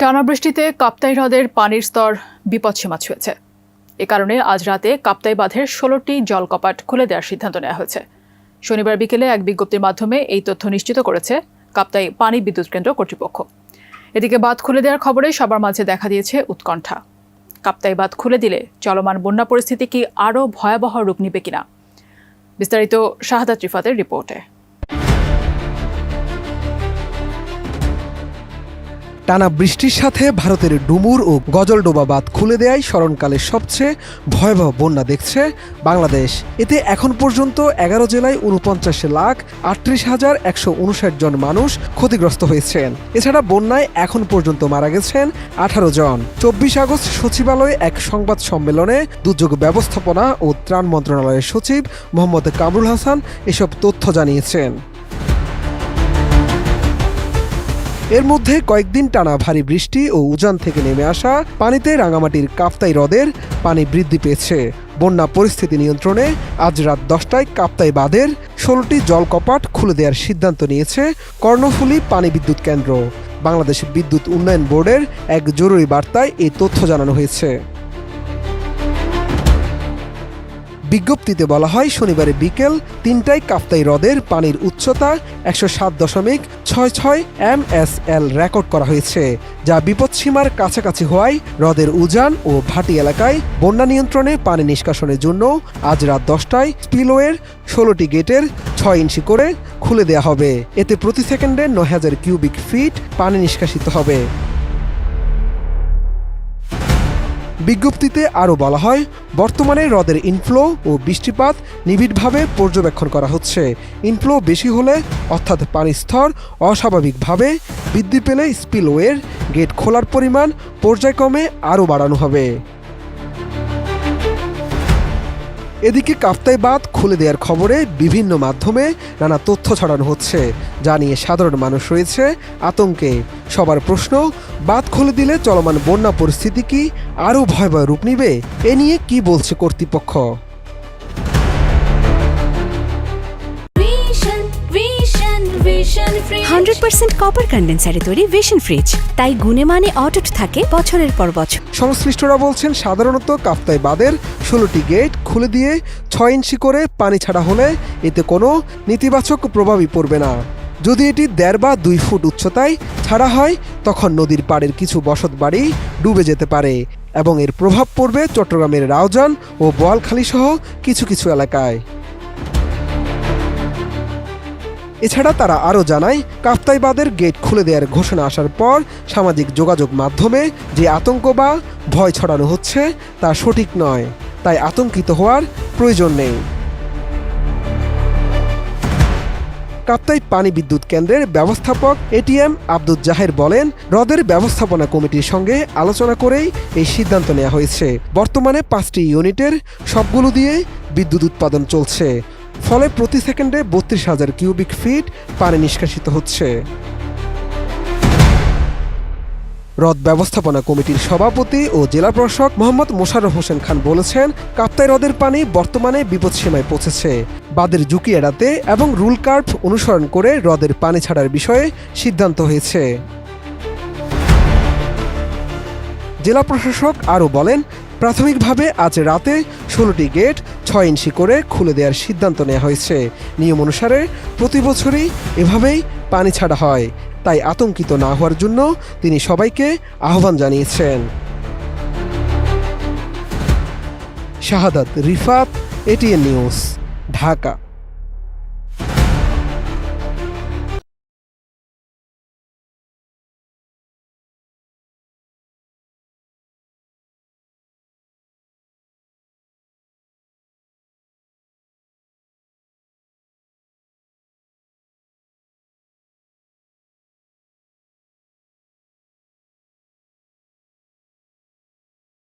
টানা বৃষ্টিতে কাপ্তাই হ্রদের পানির স্তর বিপদসীমা ছুঁয়েছে। এ কারণে আজ রাতে কাপ্তাই বাঁধের ষোলোটি জলকপাট খুলে দেওয়ার সিদ্ধান্ত নেওয়া হয়েছে। শনিবার বিকেলে এক বিজ্ঞপ্তির মাধ্যমে এই তথ্য নিশ্চিত করেছে কাপ্তাই পানি বিদ্যুৎ কেন্দ্র কর্তৃপক্ষ। এদিকে বাঁধ খুলে দেওয়ার খবরে সবার মাঝে দেখা দিয়েছে উৎকণ্ঠা। কাপ্তাই বাঁধ খুলে দিলে চলমান বন্যা পরিস্থিতি কি আরও ভয়াবহ রূপ নিবে কিনা? বিস্তারিত শাহাদা ত্রিফাতের রিপোর্টে। টানা বৃষ্টির সাথে ভারতের ডুমুর ও গজলডোবা বাঁধ খুলে দেয়াই স্মরণকালের সবচেয়ে ভয়াবহ বন্যা দেখছে বাংলাদেশ। এতে এখন পর্যন্ত এগারো জেলায় উনপঞ্চাশ লাখ আটত্রিশ হাজার একশো উনষাট জন মানুষ ক্ষতিগ্রস্ত হয়েছেন। এছাড়া বন্যায় এখন পর্যন্ত মারা গেছেন আঠারো জন। চব্বিশ আগস্ট সচিবালয়ে এক সংবাদ সম্মেলনে দুর্যোগ ব্যবস্থাপনা ও ত্রাণ মন্ত্রণালয়ের সচিব মোহাম্মদ কামরুল হাসান এসব তথ্য জানিয়েছেন। এর মধ্যে কয়েকদিন টানা ভারী বৃষ্টি ও উজান থেকে নেমে আসা পানিতে রাঙামাটির কাপ্তাই হ্রদের পানি বৃদ্ধি পেয়েছে। বন্যা পরিস্থিতি নিয়ন্ত্রণে আজ রাত দশটায় কাপ্তাই বাঁধের ষোলোটি জলকপাট খুলে দেওয়ার সিদ্ধান্ত নিয়েছে কর্ণফুলী পানি বিদ্যুৎ কেন্দ্র। বাংলাদেশ বিদ্যুৎ উন্নয়ন বোর্ডের এক জরুরি বার্তায় এই তথ্য জানানো হয়েছে। বিজ্ঞপ্তিতে বলা হয়, শনিবারে বিকেল তিনটায় কাপ্তাই হ্রদের পানির উচ্চতা একশো সাত দশমিক ছয় ছয় এম এস এল রেকর্ড করা হয়েছে, যা বিপদসীমার কাছাকাছি হওয়ায় হ্রদের উজান ও ভাটি এলাকায় বন্যা নিয়ন্ত্রণে পানি নিষ্কাশনের জন্য আজ রাত দশটায় স্পিলওয়ের ষোলোটি গেটের ছয় ইঞ্চি করে খুলে দেওয়া হবে। এতে প্রতি সেকেন্ডে নয় হাজার কিউবিক ফিট পানি নিষ্কাশিত হবে। বিজ্ঞপ্তিতে আরও বলা হয়, বর্তমানে হ্রদের ইনফ্লো ও বৃষ্টিপাত নিবিড়ভাবে পর্যবেক্ষণ করা হচ্ছে। ইনফ্লো বেশি হলে, অর্থাৎ পানির স্তর অস্বাভাবিকভাবে বৃদ্ধি পেলে স্পিলওয়ের গেট খোলার পরিমাণ পর্যায়ক্রমে আরও বাড়ানো হবে। এদিকে কাপ্তাই বাঁধ খুলে দেওয়ার খবরে বিভিন্ন মাধ্যমে নানা তথ্য ছড়ানো হচ্ছে। যা নিয়ে সাধারণ মানুষ রয়েছে আতঙ্কে। সবার প্রশ্ন, বাঁধ খুলে দিলে চলমান বন্যা পরিস্থিতি কি আরও ভয়াবহ রূপ নিবে? এ নিয়ে কি বলছে কর্তৃপক্ষ? হান্ড্রেড পার্সেন্ট কপার কন্ডেন্সারে তৈরি ভিশন ফ্রিজ তাই গুণে মানে অটুট থাকে বছরের পর বছর। সংশ্লিষ্টরা বলছেন, সাধারণত কাপ্তাই বাঁধের ষোলোটি গেট খুলে দিয়ে ছয় ইঞ্চি করে পানি ছাড়া হলে এতে কোনো নেতিবাচক প্রভাবই পড়বে না। যদি এটি দেড় বা দুই ফুট উচ্চতায় ছাড়া হয়, তখন নদীর পাড়ের কিছু বসত বাড়ি ডুবে যেতে পারে এবং এর প্রভাব পড়বে চট্টগ্রামের রাউজান ও বোয়ালখালী সহ কিছু কিছু এলাকায়। এছাড়া তারা আরও জানায় কাপ্তাইবাদের গেট খুলে দেওয়ার ঘোষণা আসার পর সামাজিক যোগাযোগ মাধ্যমে যে আতঙ্ক বা ভয় ছড়ানো হচ্ছে, তা সঠিক নয়। তাই আতঙ্কিত হওয়ার প্রয়োজন নেই। কাপ্তাই পানি বিদ্যুৎ কেন্দ্রের ব্যবস্থাপক এটিএম আব্দুল জাহের বলেন, হ্রদের ব্যবস্থাপনা কমিটির সঙ্গে আলোচনা করেই এই সিদ্ধান্ত নেওয়া হয়েছে। বর্তমানে পাঁচটি ইউনিটের সবগুলো দিয়ে বিদ্যুৎ উৎপাদন চলছে। ফলে প্রতি সেকেন্ডে বত্রিশ হাজার কিউবিক ফিট পানি নিষ্কাশিত হচ্ছে। হ্রদ ব্যবস্থাপনা কমিটির সভাপতি ও জেলা প্রশাসক মোহাম্মদ মোশাররফ হোসেন খান বলেছেন, কাপ্তাই হ্রদের পানি বর্তমানে বিপদসীমায় পৌঁছেছে। বাদের ঝুঁকি এড়াতে এবং রুল কার্ভ অনুসরণ করে হ্রদের পানি ছাড়ার বিষয়ে সিদ্ধান্ত হয়েছে। জেলা প্রশাসক আরও বলেন প্রাথমিকভাবে আজ রাতে ষোলোটি গেট ছয় ইঞ্চি করে খুলে দেওয়ার সিদ্ধান্ত নেওয়া হয়েছে। নিয়ম অনুসারে প্রতি বছরই এভাবেই পানি ছাড়া হয়। তাই আতঙ্কিত না হওয়ার জন্য তিনি সবাইকে আহ্বান জানিয়েছেন। Shahadat Rifat, ATN news, Dhaka.